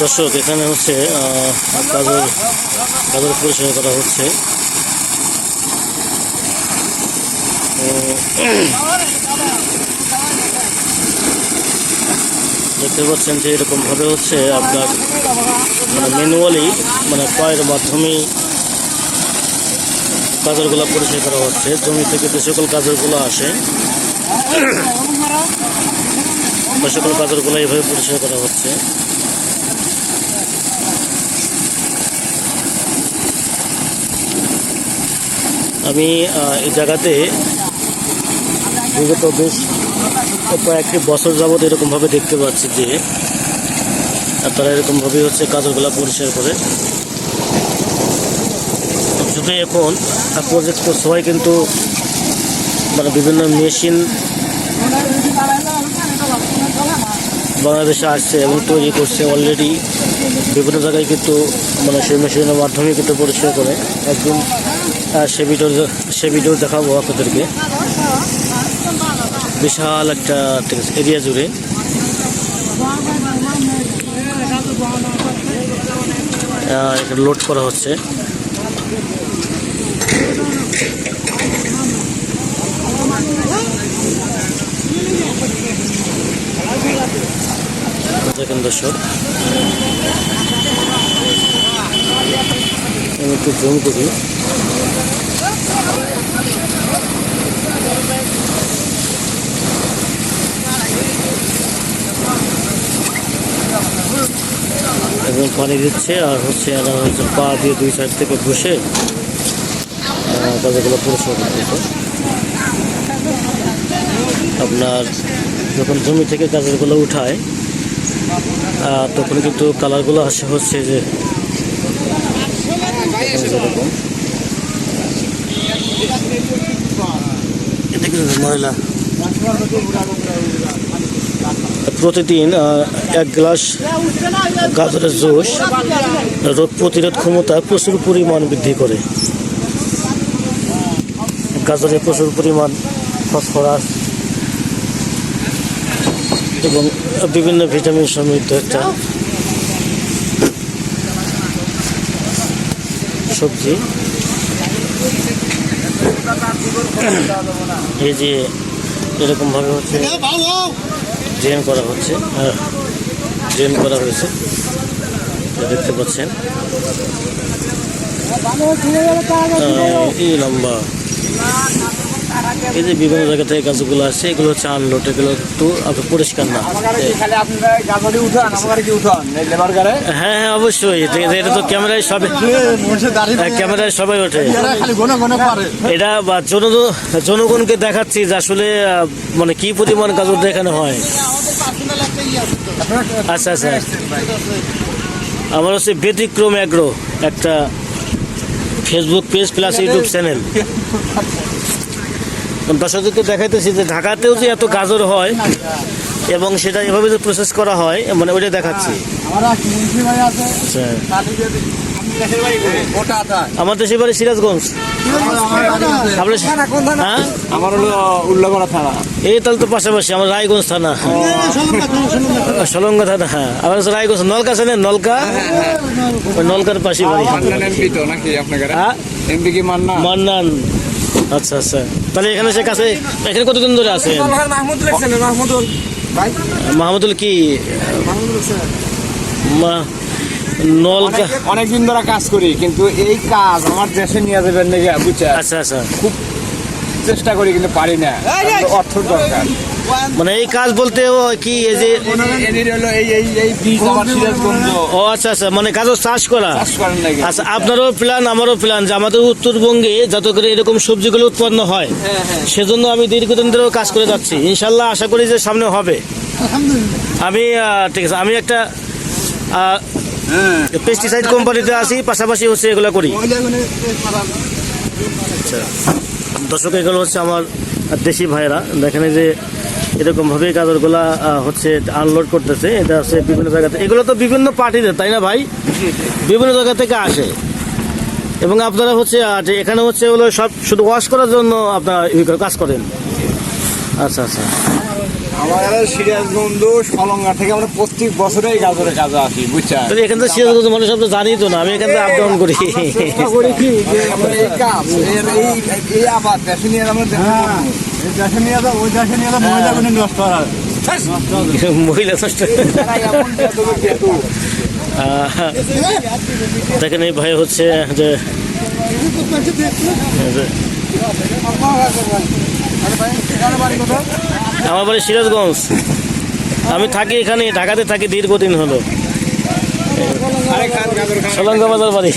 দর্শক, এখানে হচ্ছে কাজের কাজের পরিচয় করা হচ্ছে। দেখতে পাচ্ছেন যে এরকমভাবে হচ্ছে আপনার মানে ম্যানুয়ালি মানে পায়ের মাধ্যমেই কাজরগুলো পরিচয় করা হচ্ছে। জমি থেকে যে সকল কাজরগুলো আসে ওই সকল কাজরগুলো এইভাবে পরিচয় করা হচ্ছে। আমি এই জায়গাতে বিগত বেশ কয়েকটি বছর যাবৎ এরকমভাবে দেখতে পাচ্ছি যে তারা এরকমভাবেই হচ্ছে কাজরগুলা পরিষ্কার করে। শুধু এখন প্রজেক্ট সবাই কিন্তু মানে বিভিন্ন মেশিন বাংলাদেশে আসছে এবং তৈরি করছে অলরেডি বিভিন্ন জায়গায় কিন্তু মানে সেই মেশিনের মাধ্যমে কিন্তু পরিষ্কার করে। একদিন আহ, সে ভিডিও সে ভিডিও দেখাবো আপনাদেরকে। বিশাল একটা এরিয়া জুড়ে। লোড করা হচ্ছে। দেখেন দর্শক। আমি একটু জুম করি। এবং পানি দিচ্ছে আর হচ্ছে এরা হচ্ছে পা দিয়ে দুই সাইড থেকে বসে কাজগুলো পরিষ্কার করতেছে আপনার যখন জমি থেকে গাজরগুলো উঠায় তখন কিন্তু কালারগুলো আসে হচ্ছে যে। এটা কিন্তু ময়লা প্রতিদিন এক গ্লাস গাজরের জুস রোগ প্রতিরোধ ক্ষমতা প্রচুর পরিমাণ বৃদ্ধি করে। গাজরে প্রচুর পরিমাণ ফসফরাস এবং বিভিন্ন ভিটামিন সমৃদ্ধ একটা সবজি। এই যে এরকমভাবে হচ্ছে। ড্রেন করা হচ্ছে ড্রেন করা হয়েছে দেখতে পাচ্ছেন। এই লম্বা। এই যে বিভিন্ন জায়গা থেকে গাছগুলো আছে এগুলো হচ্ছে আনলোড এগুলো একটু পরিষ্কার না। হ্যাঁ হ্যাঁ অবশ্যই। এটা এটা তো ক্যামেরায় সবাই হ্যাঁ, ক্যামেরায় সবাই ওঠে। এটা বা জন- জনগণকে দেখাচ্ছি যে আসলে মানে কি পরিমাণ গাজর এখানে হয়। আচ্ছা আচ্ছা। আমার হচ্ছে ব্যতিক্রম অ্যাগ্রো একটা Facebook page plus YouTube channel দর্শকদেরকে দেখাইতেছি যে ঢাকাতেও যে এত গাজর হয় এবং সেটা এভাবে যে প্রসেস করা হয় মানে ওইটা দেখাচ্ছি। আমার আছে আচ্ছা। দেশের বাড়ি আমার দেশের বাড়ি সিরাজগঞ্জ। হ্যাঁ? আমার হলো উল্লাগড়া থানা। এই তাহলে তো পাশাপাশি আমার রায়গঞ্জ থানা সলঙ্গা থানা হ্যাঁ। আমার রায়গঞ্জ নলকা চেনেন নলকা? ওই নলকার পাশে বাড়ি। মান্নান। আচ্ছা আচ্ছা। তাহলে এখানে সে কাছে এখানে কতদিন ধরে আছে মাহমুদুল মাহমুদুল? ভাই? মাহমুদুল কি? মাহমুদুল মা নলকা অনেক দিন ধরে কাজ করি কিন্তু এই কাজ আমার দেশে নিয়ে যাবেন নাকি বুঝছে আচ্ছা আচ্ছা। খুব চেষ্টা করি কিন্তু পারি না। অর্থ দরকার। মানে এই কাজ বলতে ও কি এই যে ও আচ্ছা আচ্ছা মানে গাজর চাষ করা। আচ্ছা আপনারও প্ল্যান আমারও প্ল্যান যে আমাদের উত্তরবঙ্গে যাতে করে এরকম সবজিগুলো উৎপন্ন হয় সেজন্য আমি দীর্ঘদিন ধরেও কাজ করে যাচ্ছি। ইনশাল্লাহ আশা করি যে সামনে হবে। আমি ঠিক আছে আমি একটা পেস্টিসাইড কোম্পানিতে আছি পাশাপাশি হচ্ছে এগুলো করি। আচ্ছা দর্শক এগুলো হচ্ছে আমার দেশি ভাইরা। দেখেন যে এরকমভাবেই গাজরগুলা হচ্ছে আনলোড করতেছে। এটা হচ্ছে বিভিন্ন জায়গাতে এগুলো তো বিভিন্ন পার্টিদের তাই না ভাই? বিভিন্ন জায়গা থেকে আসে। এবং আপনারা হচ্ছে যে এখানে হচ্ছে হলো সব শুধু ওয়াশ করার জন্য আপনারা কাজ করেন। আচ্ছা আচ্ছা। আমাদের সিরিয়াস বন্ধু সলঙ্গা থেকে আমরা প্রত্যেক বছরেই গাজরের কাজে আসি বুঝছেন? তাহলে এখান থেকে সিরাজগঞ্জ মানুষ সব তো জানি তো না আমি এখান থেকে আপ ডাউন করি করি কি এই কাজ এর এই এই আবাদ দেশে নিয়ে আমরা হ্যাঁ। মহিলা নষ্ট দেখেন এই ভাই হচ্ছে যে আমার বাড়ি সিরাজগঞ্জ। আমি থাকি এখানে ঢাকাতে থাকি দীর্ঘদিন হলো। সলঙ্গা বাজার বাড়ি।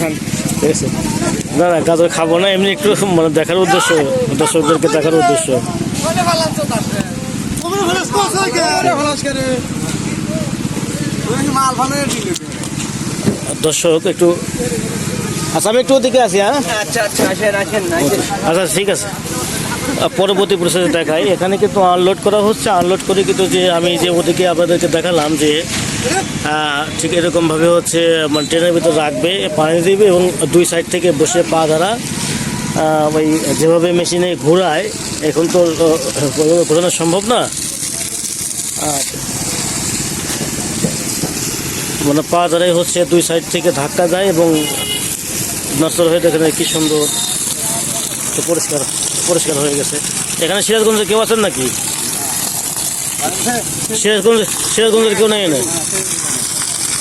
খান। ঠিক আছে। না না গাজর খাব না এমনি একটু মানে দেখার উদ্দেশ্য দর্শকদেরকে দেখার উদ্দেশ্য। দর্শক একটু আচ্ছা আমি একটু ওদিকে আছি হ্যাঁ? আচ্ছা আচ্ছা আসেন আসেন। আচ্ছা ঠিক আছে। পরবর্তী প্রসেস দেখাই। এখানে কিন্তু আনলোড করা হচ্ছে। আনলোড করে কিন্তু যে আমি যে ওদিকে আপনাদেরকে দেখালাম যে ঠিক এরকমভাবে হচ্ছে মানে ট্রেনের ভিতর রাখবে পানি দিবে এবং দুই সাইড থেকে বসে পা আহ, ওই যেভাবে মেশিনে ঘোরায় এখন তো ঘোরানো সম্ভব না। মানে পা দ্বারাই হচ্ছে দুই সাইড থেকে ধাক্কা দেয় এবং নষ্ট হয়ে দেখেন কি সুন্দর পরিষ্কার। পরিষ্কার হয়ে গেছে। এখানে সিরাজগঞ্জে কেউ আছেন নাকি? সিরাজগঞ্জ সিরাজগঞ্জের কেউ নাই না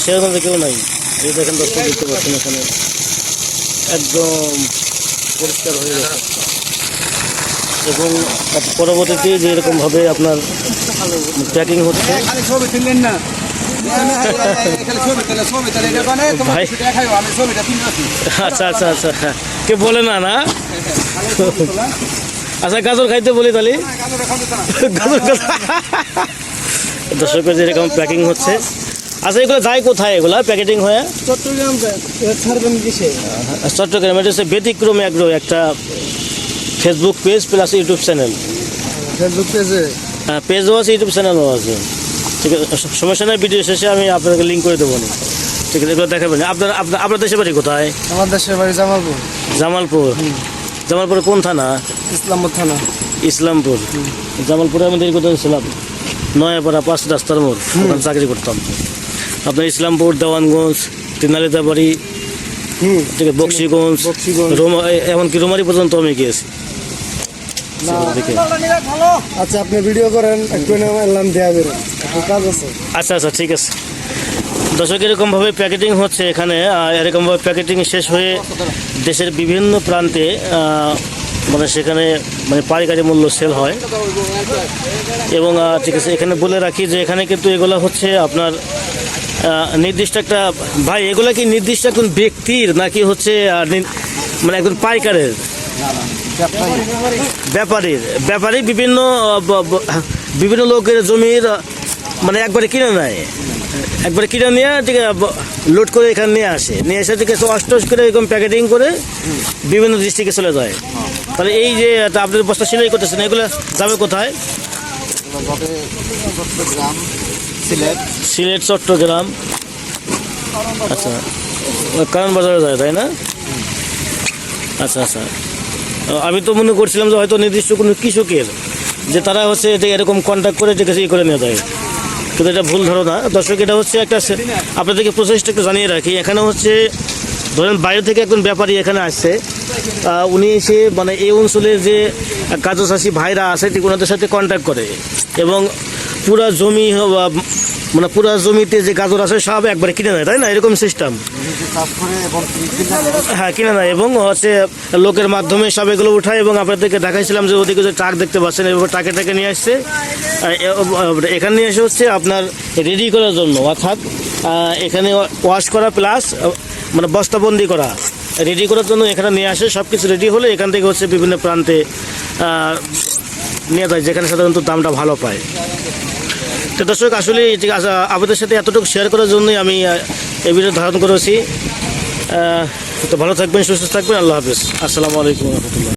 সিরাজগঞ্জে কেউ নাই? এই দেখেন দর্শক দেখতে পাচ্ছেন এখানে। একদম পরিষ্কার হয়ে গেছে। এবং পরবর্তীতে যে এরকমভাবে আপনার প্যাকিং হচ্ছে ছবি তুললেন না। আচ্ছা আচ্ছা আচ্ছা। হ্যাঁ কে বলে না না? আচ্ছা গাজর খাইতে বলি তাহলে? গাজর। দর্শকের যেরকম প্যাকিং হচ্ছে। আচ্ছা এগুলো যায় কোথায় এগুলো? প্যাকেটিং হয়ে? চট্টগ্রাম ছাড়বেন চট্টগ্রাম এটা হচ্ছে ব্যতিক্রম অ্যাগ্রো একটা Facebook page plus YouTube channel Facebook পেজে পেজও আছে ইউটিউব চ্যানেলও আছে। ঠিক আছে সমস্যা নেই ভিডিও শেষে আমি আপনাদেরকে লিঙ্ক করে দেবো। ঠিক আছে এগুলো দেখাবেন। আপনার আপনার আপনার দেশের বাড়ি কোথায়? আমার দেশের বাড়ি জামালপুর। জামালপুর। জামালপুরে কোন থানা? ইসলামপুর থানা। ইসলামপুর। জামালপুরে আমি দীর্ঘ দিন ছিলাম। নয়াপাড়া পাঁচ রাস্তার মোড়। ওখানে চাকরি করতাম। আপনার ইসলামপুর দেওয়ানগঞ্জ তিনালিতাবাড়ি আছে বক্সিগঞ্জ। রোমা এমনকি রোমারি পর্যন্ত আমি গিয়েছি। আচ্ছা আপনি ভিডিও করেন একটু কাজ আছে। আচ্ছা আচ্ছা ঠিক আছে। দর্শক, এরকমভাবে প্যাকেটিং হচ্ছে এখানে এরকমভাবে প্যাকেটিং শেষ হয়ে দেশের বিভিন্ন প্রান্তে মানে সেখানে মানে পাইকারি মূল্য সেল হয়। এবং ঠিক আছে, এখানে বলে রাখি যে এখানে কিন্তু এগুলো হচ্ছে আপনার নির্দিষ্ট একটা, ভাই, এগুলা কি নির্দিষ্ট একজন ব্যক্তির নাকি হচ্ছে মানে একজন পাইকারের? ব্যাপারীর ব্যাপারী বিভিন্ন বিভিন্ন লোকের জমির মানে একবারে কিনে নেয়। একবারে কিনে নিয়ে ব- লোড করে এখানে নিয়ে আসে। নিয়ে এসে থেকে অষ্টস করে এরকম প্যাকেটিং করে বিভিন্ন ডিস্ট্রিক্টে চলে যায়। তাহলে এই যে আপনাদের বস্তা সিলাই করতেছেন এগুলো যাবে কোথায়? সিলেট, চট্টগ্রাম। আচ্ছা কারণ বাজারে যায়, তাই না? আচ্ছা আচ্ছা। আমি তো মনে করছিলাম যে হয়তো নির্দিষ্ট কোনো কৃষকের যে তারা হচ্ছে এরকম কন্ট্যাক্ট করে যে ই করে নিয়ে যায়। কিন্তু এটা ভুল ধারণা দর্শক, এটা হচ্ছে একটা আপনাদেরকে প্রসেসটা একটু জানিয়ে রাখি, এখানে হচ্ছে ধরেন বাইরে থেকে একজন ব্যাপারী এখানে আসছে। উনি এসে মানে এই অঞ্চলের যে কাজু চাষি ভাইরা আছে ওনাদের সাথে কন্ট্যাক্ট করে এবং পুরা জমি মানে পুরা জমিতে যে গাজর আছে সব একবারে কিনে নেয়, তাই না? এরকম সিস্টেম এবং হ্যাঁ কিনে নেয় এবং হচ্ছে লোকের মাধ্যমে সব এগুলো উঠায় এবং আপনাদেরকে দেখাইছিলাম যে ওদিকে যে ট্রাক দেখতে পাচ্ছেন, এভাবে ট্রাকে ট্রাকে নিয়ে আসছে। এখানে নিয়ে এসে হচ্ছে আপনার রেডি করার জন্য, অর্থাৎ এখানে ওয়াশ করা প্লাস মানে বস্তাবন্দি করা। রেডি করার জন্য এখানে নিয়ে আসে সব কিছু রেডি হলে এখান থেকে হচ্ছে বিভিন্ন প্রান্তে নিয়ে যায়, যেখানে সাধারণত দামটা ভালো পায়। তো দর্শক, আসলে আপনাদের সাথে এতটুকু শেয়ার করার জন্যই আমি এই ভিডিও ধারণ করেছি। তো ভালো থাকবেন, সুস্থ থাকবেন, আল্লাহ হাফিজ। আসসালামু আলাইকুম রহমতুল্লাহ।